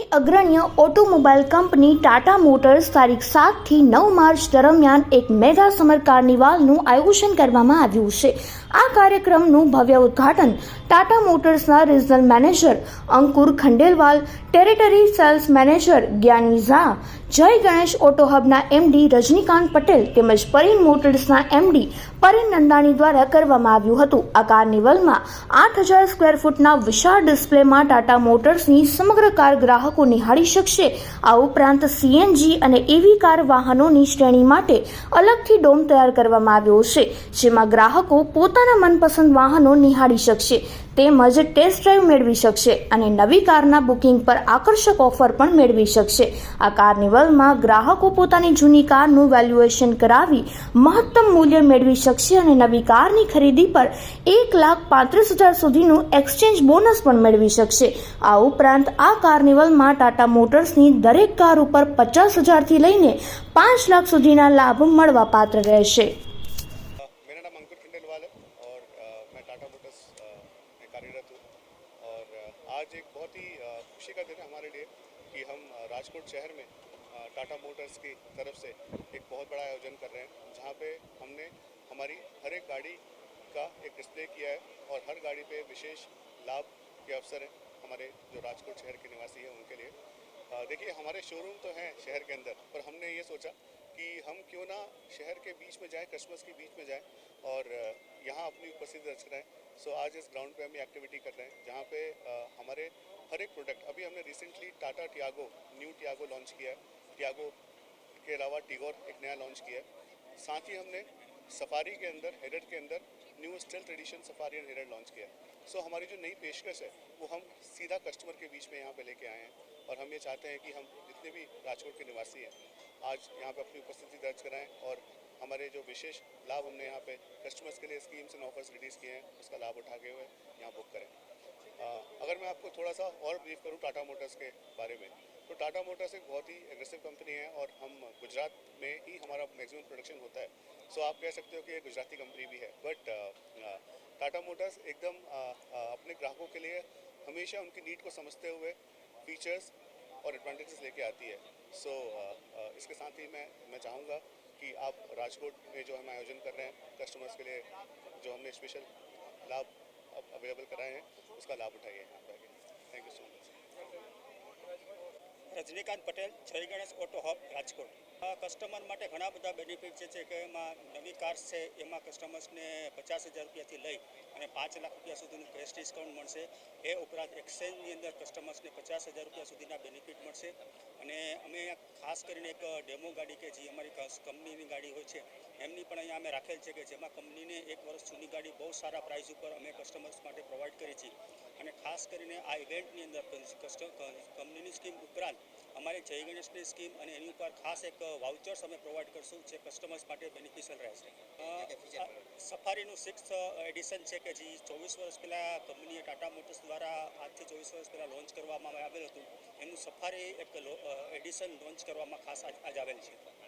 ભારતની અગ્રણીય automobile company Tata Motors તારીખ સાતથી નવ માર્ચ દરમિયાન એક મેગા સમર કાર્નિવાલનું આયોજન કરવામાં આવ્યું છે આ કાર્યક્રમનું ભવ્ય ઉદ્ઘાટન ટાટા મોટર્સના regional manager Ankur Khandelwal territory sales manager Gyani Jha Jay Ganesh auto હબના એમડી રજનીકાંત પટેલ તેમજ પરિન મોટર્સના એમડી પરિન નંદાણી દ્વારા કરવામાં આવ્યું હતું આ કાર્નિવલમાં આઠ હજાર સ્ક્વેર ફૂટના વિશાળ ડિસ્પ્લેમાં ટાટા મોટર્સની સમગ્ર કાર ગ્રાહકો નિહાળી શકશે આ ઉપરાંત સીએનજી અને એવી કાર વાહનોની શ્રેણી માટે અલગથી ડોમ તૈયાર કરવામાં આવ્યો છે જેમાં ગ્રાહકો પોતાના મનપસંદ વાહનો નિહાળી શકશે તેમજ ટેસ્ટ ડ્રાઈવ મેળવી શકશે અને નવી કારના બુકિંગ પર આકર્ષક ઓફર પણ મેળવી શકશે આ કાર્નિવલ લેવલમાં ગ્રાહકો પોતાની જૂની કારનું વેલ્યુએશન કરાવી મહત્તમ મૂલ્ય મેળવી શકશે અને નવી કારની ખરીદી પર એક લાખ પાંત્રીસ હજાર સુધીનું એક્સચેન્જ બોનસ પણ મેળવી શકશે આ ઉપરાંત આ કાર્નિવલમાં ટાટા મોટર્સની દરેક કાર ઉપર પચાસ હજારથી લઈને પાંચ લાખ સુધીના લાભ મળવા પાત્ર રહેશે आज एक बहुत ही खुशी का दिन है हमारे लिए कि हम राजकोट शहर में टाटा मोटर्स की तरफ से एक बहुत बड़ा आयोजन कर रहे हैं जहाँ पे हमने हमारी हर एक गाड़ी का एक डिस्प्ले किया है और हर गाड़ी पे विशेष लाभ के अवसर हैं हमारे जो राजकोट शहर के निवासी हैं उनके लिए देखिए हमारे शोरूम तो हैं शहर के अंदर पर हमने ये सोचा कि हम क्यों ना शहर के बीच में जाएं कस्टमर्स के बीच में जाएं और यहाँ अपनी उपस्थिति दर्ज रहे सो आज इस ग्राउंड पे हम ये एक्टिविटी कर रहे हैं जहाँ पे हमारे हर एक प्रोडक्ट अभी हमने recently Tata Tiago new Tiago launch किया है टियागो के अलावा टिगोर एक नया लॉन्च किया है साथ ही हमने सफारी के अंदर हेरड के अंदर new stealth edition Safari and Harrier launch किया है सो हमारी जो नई पेशकश है वो हम सीधा कस्टमर के बीच में यहाँ पे लेके आए हैं और हम ये चाहते हैं कि हम जितने भी राजकोट के निवासी हैं आज यहाँ पे अपनी उपस्थिति दर्ज कराएं और हमारे जो विशेष लाभ हमने यहाँ पे कस्टमर्स के लिए स्कीम्स एंड ऑफर्स रिलीज़ किए हैं उसका लाभ उठा के हुए यहाँ बुक करें आ, अगर मैं आपको थोड़ा सा और ब्रीफ करूँ टाटा मोटर्स के बारे में तो टाटा मोटर्स एक बहुत ही एग्रेसिव कंपनी है और हम गुजरात में ही हमारा मैक्सिमम प्रोडक्शन होता है सो आप कह सकते हो कि ये गुजराती कंपनी भी है बट टाटा मोटर्स एकदम अपने ग्राहकों के लिए हमेशा उनकी नीड को समझते हुए फीचर्स और एडवांटेजेस लेके आती है सो so, uh, uh, इसके साथ ही मैं मैं चाहूँगा कि आप राजकोट में जो हम आयोजन कर रहे हैं कस्टमर्स के लिए जो हमने स्पेशल लाभ अवेलेबल कराए हैं उसका लाभ उठाइए यहाँ पर thank you so much Rajnikant Patel Jay Ganesh auto hub Rajkot customer માટે ઘણા બધા બેનિફિટ છે કે એમાં નવી કાર્સ છે એમાં કસ્ટમર્સને પચાસ હજાર રૂપિયાથી લઈ અને પાંચ લાખ રૂપિયા સુધીનું કેશ ડિસ્કાઉન્ટ મળશે એ ઉપરાંત એક્સચેન્જની અંદર કસ્ટમર્સને પચાસ હજાર રૂપિયા સુધીના બેનિફિટ મળશે અને અમે ખાસ કરીને એક ડેમો ગાડી કે જે અમારી કંપનીની ગાડી હોય છે એમની પણ અહીંયા અમે રાખેલ છે કે જેમાં કંપનીને એક વર્ષ જૂની ગાડી બહુ સારા પ્રાઇસ ઉપર અમે કસ્ટમર્સ માટે પ્રોવાઈડ કરી છીએ અને ખાસ કરીને આ ઇવેન્ટની અંદર કંપનીની સ્કીમ ઉપરાંત અમારે જય ગણેશની સ્કીમ અને એની ઉપર ખાસ એક વાઉચર્સ અમે પ્રોવાઈડ કરશું જે કસ્ટમર્સ માટે બેનિફિશિયલ રહેશે સફારીનું સિક્સ એડિશન છે કે જે ચોવીસ વર્ષ પહેલાં કંપનીએ ટાટા મોટર્સ દ્વારા આજથી ચોવીસ વર્ષ પહેલાં લોન્ચ કરવામાં આવેલ હતું એનું સફારી એક એડિશન લોન્ચ કરવામાં ખાસ આજ આવેલ છે